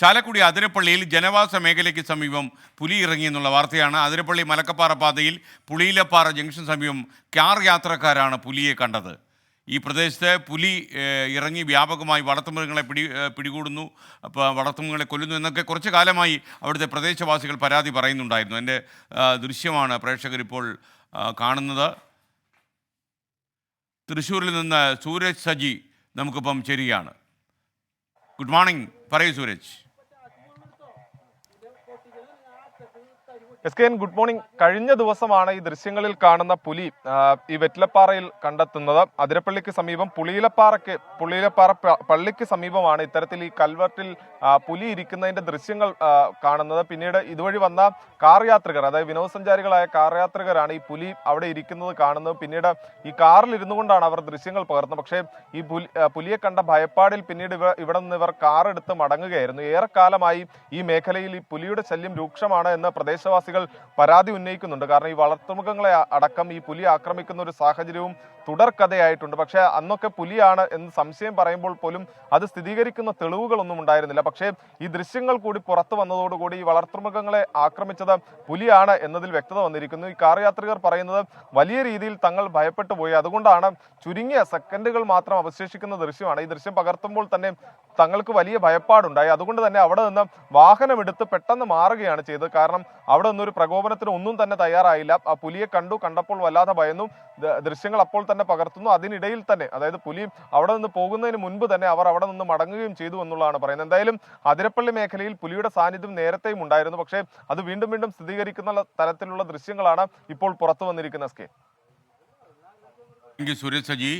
ചാലക്കുടി അതിരപ്പള്ളിയിൽ ജനവാസ മേഖലയ്ക്ക് സമീപം പുലി ഇറങ്ങിയെന്നുള്ള വാർത്തയാണ്. അതിരപ്പള്ളി മലക്കപ്പാറ പാതയിൽ പുളിയിലപ്പാറ ജംഗ്ഷൻ സമീപം കാർ യാത്രക്കാരാണ് പുലിയെ കണ്ടത്. ഈ പ്രദേശത്ത് പുലി ഇറങ്ങി വ്യാപകമായി വളർത്തുമൃഗങ്ങളെ പിടി പിടികൂടുന്നു. വളർത്തുമൃഗങ്ങളെ കൊല്ലുന്നു എന്നൊക്കെ കുറച്ച് കാലമായി അവിടുത്തെ പ്രദേശവാസികൾ പരാതി പറയുന്നുണ്ടായിരുന്നു. എന്റെ ദൃശ്യമാണ് പ്രേക്ഷകരിപ്പോൾ കാണുന്നത്. തൃശ്ശൂരിൽ നിന്ന് സൂരജ് സജി നമുക്കിപ്പം ചേരുകയാണ്. Good morning. പറയൂ Sooraj. S K N good morning. കഴിഞ്ഞ ദിവസമാണ് ഈ ദൃശ്യങ്ങളിൽ കാണുന്ന പുലി ഈ വെറ്റിലപ്പാറയിൽ കണ്ടെത്തുന്നത്. അതിരപ്പള്ളിക്ക് സമീപം പുളിയിലപ്പാറയ്ക്ക് പുളിയിലപ്പാറ പള്ളിക്ക് സമീപമാണ് ഇത്തരത്തിൽ ഈ കൽവർട്ടിൽ പുലി ഇരിക്കുന്നതിന്റെ ദൃശ്യങ്ങൾ കാണുന്നത്. പിന്നീട് ഇതുവഴി വന്ന കാർ യാത്രികർ അതായത് വിനോദസഞ്ചാരികളായ കാർ യാത്രികരാണ് ഈ പുലി അവിടെ ഇരിക്കുന്നത് കാണുന്നത്. പിന്നീട് ഈ കാറിൽ ഇരുന്നു കൊണ്ടാണ് അവർ ദൃശ്യങ്ങൾ പകർന്നത്. പക്ഷേ ഈ പുലിയെ കണ്ട ഭയപ്പാടിൽ പിന്നീട് ഇവ ഇവിടെ നിന്ന് ഇവർ കാർ എടുത്ത് മടങ്ങുകയായിരുന്നു. ഏറെക്കാലമായി ഈ മേഖലയിൽ ഈ പുലിയുടെ ശല്യം രൂക്ഷമാണ് എന്ന് പ്രദേശവാസികൾ പരാതി ഉന്നയിക്കുന്നുണ്ട്. കാരണം ഈ വളർത്തുമൃഗങ്ങളെ അടക്കം ഈ പുലി ആക്രമിക്കുന്ന ഒരു സാഹചര്യവും തുടർക്കഥയായിട്ടുണ്ട്. പക്ഷേ അന്നൊക്കെ പുലിയാണ് എന്ന് സംശയം പറയുമ്പോൾ പോലും അത് സ്ഥിരീകരിക്കുന്ന തെളിവുകളൊന്നും ഉണ്ടായിരുന്നില്ല. പക്ഷേ ഈ ദൃശ്യങ്ങൾ കൂടി പുറത്തു വന്നതോടുകൂടി ഈ വളർത്തുമൃഗങ്ങളെ ആക്രമിച്ചത് പുലിയാണ് എന്നതിൽ വ്യക്തത വന്നിരിക്കുന്നു. ഈ കാർ യാത്രികർ പറയുന്നത് വലിയ രീതിയിൽ തങ്ങൾ ഭയപ്പെട്ടു പോയി. അതുകൊണ്ടാണ് ചുരുങ്ങിയ സെക്കൻഡുകൾ മാത്രം അവശേഷിക്കുന്ന ദൃശ്യമാണ്. ഈ ദൃശ്യം പകർത്തുമ്പോൾ തന്നെ തങ്ങൾക്ക് വലിയ ഭയപ്പാടുണ്ടായി. അതുകൊണ്ട് തന്നെ അവിടെ നിന്ന് വാഹനമെടുത്ത് പെട്ടെന്ന് മാറുകയാണ് ചെയ്തത്. കാരണം അവിടെ നിന്നൊരു പ്രകോപനത്തിന് ഒന്നും തന്നെ തയ്യാറായില്ല. ആ പുലിയെ കണ്ടു കണ്ടപ്പോൾ വല്ലാതെ ഭയന്നു. ദൃശ്യങ്ങൾ അപ്പോൾ തന്നെ പകർത്തുന്നു. അതിനിടയിൽ തന്നെ അതായത് പുലി അവിടെ നിന്ന് പോകുന്നതിന് മുൻപ് തന്നെ അവർ അവിടെ നിന്ന് മടങ്ങുകയും ചെയ്തു എന്നുള്ളതാണ് പറയുന്നത്. എന്തായാലും അതിരപ്പള്ളി മേഖലയിൽ പുലിയുടെ സാന്നിധ്യം നേരത്തെയും ഉണ്ടായിരുന്നു. പക്ഷേ അത് വീണ്ടും വീണ്ടും സ്ഥിരീകരിക്കുന്ന തരത്തിലുള്ള ദൃശ്യങ്ങളാണ് ഇപ്പോൾ പുറത്തു വന്നിരിക്കുന്ന യു സജി